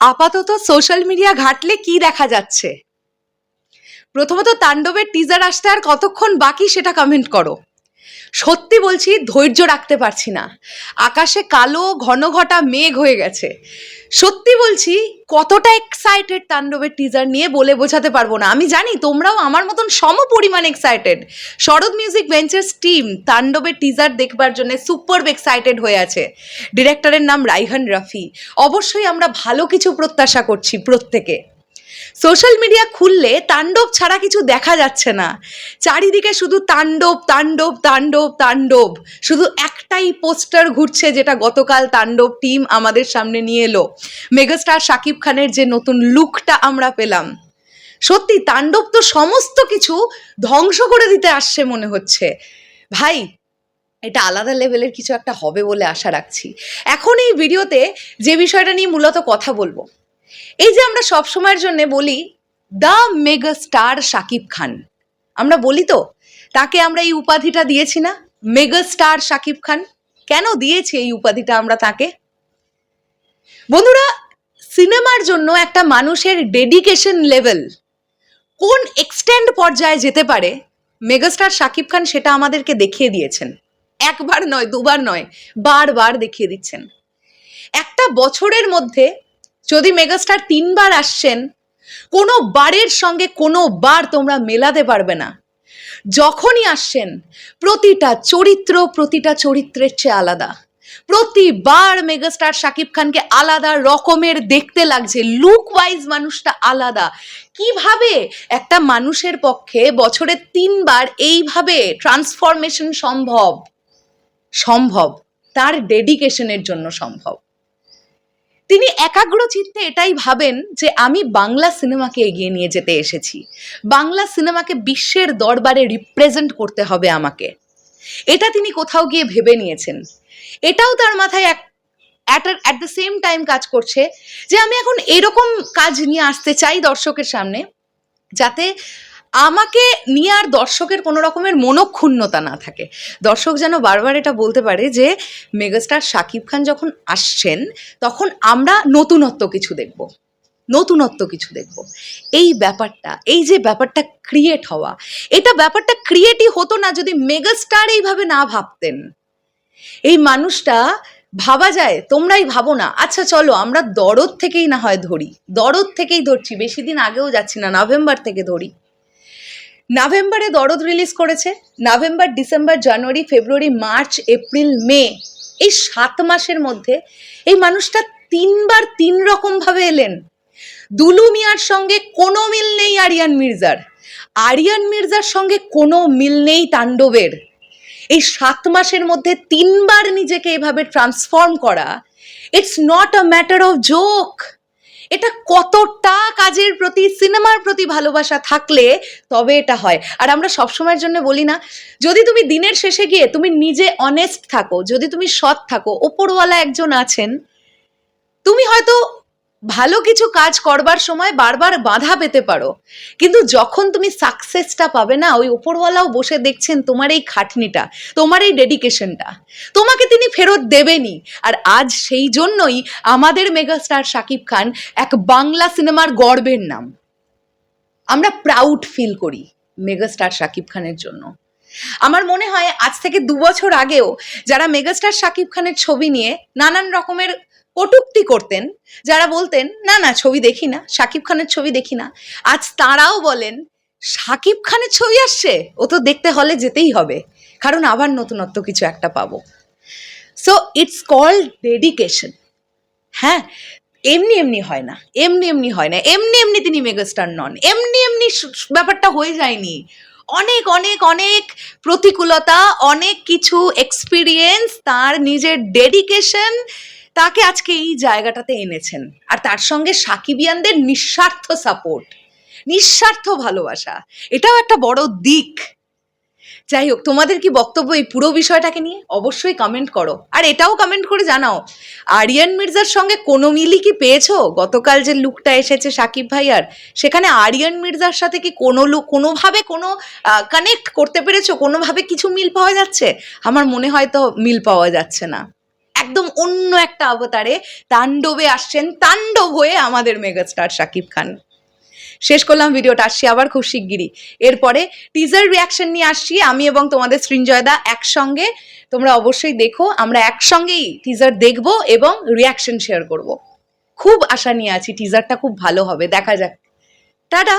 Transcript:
আপাতত social media ঘাটলে কি দেখা যাচ্ছে? প্রথমত তাণ্ডবের টিজার আসতে আর কতক্ষণ বাকি সেটা কমেন্ট করো। সত্যি বলছি, ধৈর্য রাখতে পারছি না। আকাশে কালো, ঘন ঘটা মেঘ হয়ে গেছে। সত্যি বলছি, কতটা এক্সাইটেড তাণ্ডবের টিজার নিয়ে বলে বোঝাতে পারব না। আমি জানি তোমরাও আমার মতন সম পরিমাণ excited Sharat music ventures team তাণ্ডবের টিজার দেখবার জন্য সুপার এক্সাইটেড হয়ে আছে। ডিরেক্টরের নাম রাইহান রাফি। অবশ্যই আমরা ভালো কিছু প্রত্যাশা করছি প্রত্যেকে। সোশ্যাল মিডিয়া খুললে তাণ্ডব ছাড়া কিছু দেখা যাচ্ছে না। চারিদিকে শুধু তাণ্ডব তাণ্ডব তাণ্ডব তাণ্ডব। শুধু একটাই পোস্টার ঘুরছে যেটা গতকাল তাণ্ডব টিম আমাদের সামনে নিয়ে এলো। মেগাস্টার শাকিব খানের যে নতুন লুকটা আমরা পেলাম। সত্যি, তাণ্ডব তো সমস্ত কিছু ধ্বংস করে দিতে আসছে মনে হচ্ছে। ভাই, এটা আলাদা লেভেলের কিছু একটা হবে বলে আশা রাখছি। এখন এই ভিডিওতে যে বিষয়টা নিয়ে মূলত কথা বলব এই যে আমরা সব সময়ের জন্য বলি the mega star Shakib Khan. আমরা বলি তো, তাকে আমরা এই উপাধিটা দিয়েছি না? Mega star Shakib Khan? কেন দিয়েছি এই উপাধিটা আমরা তাকে? বন্ধুরা, সিনেমার জন্য একটা মানুষের ডেডিকেশন লেভেল কোন এক্সটেন্ড পর্যায়ে যেতে পারে মেগাস্টার শাকিব খান সেটা আমাদেরকে দেখিয়ে দিয়েছেন। একবার নয়, দুবার নয়, বারবার দেখিয়ে দিচ্ছেন। একটা বছরের মধ্যে যদি মেগাস্টার তিনবার আসছেন, কোনো বারের সঙ্গে কোনো বার তোমরা মেলাতে পারবে না। যখনই আসছেন, প্রতিটা চরিত্র প্রতিটা চরিত্রের চেয়ে আলাদা। প্রতিবার মেগাস্টার শাকিব খানকে আলাদা রকমের দেখতে লাগছে লুক ওয়াইজ মানুষটা আলাদা। কীভাবে একটা মানুষের পক্ষে বছরে তিনবার এইভাবে ট্রান্সফরমেশন সম্ভব? সম্ভব, তার ডেডিকেশনের জন্য সম্ভব। তিনি একাগ্র চিত্তে এটাই ভাবেন যে আমি বাংলা সিনেমাকে এগিয়ে নিয়ে যেতে এসেছি। বাংলা সিনেমাকে বিশ্বের দরবারে রিপ্রেজেন্ট করতে হবে আমাকে। এটা তিনি কোথাও গিয়ে ভেবে নিয়েছেন। এটাও তার মাথায় এক at at the same time কাজ করছে যে আমি এখন এরকম কাজ নিয়ে আসতে চাই দর্শকের সামনে, যাতে আমাকে নিয়ে আর দর্শকের কোনো রকমের মনক্ষুণ্ণতা না থাকে। দর্শক যেন বারবার এটা বলতে পারে যে, মেগাস্টার শাকিব খান যখন আসছেন, তখন আমরা নতুনত্ব কিছু দেখব। নতুনত্ব কিছু দেখব। এই ব্যাপারটা, এই যে ব্যাপারটা ক্রিয়েট হওয়া, এটা ব্যাপারটা ক্রিয়েটই হতো না যদি মেগাস্টার এইভাবে না ভাবতেন। এই মানুষটা ভাবা যায়, তোমরাই ভাবো না আচ্ছা চলো আমরা দরদ থেকেই না হয় ধরি, দরদ থেকেই ধরছি, বেশি দিন আগেও যাচ্ছি না, নভেম্বর থেকে ধরি। নভেম্বরে দরদ রিলিজ করেছে। November, December, January, February, March, April, May এই সাত মাসের মধ্যে এই মানুষটা তিনবার তিন রকমভাবে এলেন। দুলু মিয়ার সঙ্গে কোনো মিল নেই আরিয়ান মির্জার। আরিয়ান মির্জার সঙ্গে কোনো মিল নেই তাণ্ডবের। এই সাত মাসের মধ্যে তিনবার নিজেকে এভাবে ট্রান্সফর্ম করা it's not a matter of joke এটা কতটা কাজের প্রতি, সিনেমার প্রতি ভালোবাসা থাকলে তবে এটা হয়। আর আমরা সবসময়ের জন্য বলি না, যদি তুমি দিনের শেষে গিয়ে তুমি নিজে অনেস্ট থাকো, যদি তুমি সৎ থাকো, ওপরওয়ালা একজন আছেন, তুমি হয়তো ভালো কিছু কাজ করবার সময় বারবার বাধা পেতে পারো। কিন্তু যখন তুমি সাকসেসটা পাবে না, ওই ওপরওয়ালাও বসে দেখছেন তোমার এই খাটনিটা, তোমার এই ডেডিকেশনটা তোমাকে তিনি ফেরত দেবেনই। আর আজ সেই জন্যই আমাদের মেগাস্টার শাকিব খান এক বাংলা সিনেমার গর্বের নাম। আমরা প্রাউড ফিল করি মেগাস্টার শাকিব খানের জন্য। আমার মনে হয় আজ থেকে দু বছর আগেও যারা মেগাস্টার শাকিব খানের ছবি নিয়ে নানান রকমের কটূক্তি করতেন, যারা বলতেন, না না, ছবি দেখি না শাকিব খানের ছবি দেখি না। আজ তারাও বলেন শাকিব খানের ছবি আসছে, ও তো দেখতে হলে যেতেই হবে। কারণ আবার নতুনত্ব কিছু একটা পাবো। সো ইটস কল্ড ডেডিকেশন হ্যাঁ এমনি এমনি হয় না, এমনি এমনি হয় না, এমনি এমনি তিনি মেগাস্টার নন, এমনি এমনি ব্যাপারটা হয়ে যায়নি। অনেক অনেক অনেক প্রতিকূলতা, অনেক কিছু এক্সপিরিয়েন্স তার নিজের ডেডিকেশন তাকে আজকে এই জায়গাটাতে এনেছেন। আর তার সঙ্গে সাকিবিয়ানদের নিঃস্বার্থ সাপোর্ট নিঃস্বার্থ ভালোবাসা, এটাও একটা বড় দিক। যাই হোক, তোমাদের কি বক্তব্য এই পুরো বিষয়টাকে নিয়ে? অবশ্যই কমেন্ট করো। আর এটাও কমেন্ট করে জানাও, আরিয়ান মির্জার সঙ্গে কোনো মিলই কি পেয়েছ? গতকাল যে লুকটা এসেছে সাকিব ভাইয়ার, সেখানে আরিয়ান মির্জার সাথে কি কোনো লুক কোনোভাবে কোনো কানেক্ট করতে পেরেছ? কোনোভাবে কিছু মিল পাওয়া যাচ্ছে? আমার মনে হয় তো মিল পাওয়া যাচ্ছে না। একদম অন্য একটা অবতারে তাণ্ডবে আসছেন, তাণ্ডব হয়ে আমাদের মেগাস্টার শাকিব খান। শেষ করলাম ভিডিওটা, আসছি আবার খুব শিগগিরই। এরপরে টিজার রিয়াকশন নিয়ে আসছি, আমি এবং তোমাদের সৃঞ্জয়দা একসঙ্গে। তোমরা অবশ্যই দেখো, আমরা একসঙ্গেই টিজার দেখব এবং রিয়াকশন শেয়ার করব। খুব আশা নিয়ে আছি টিজারটা খুব ভালো হবে, দেখা যাক। টাটা!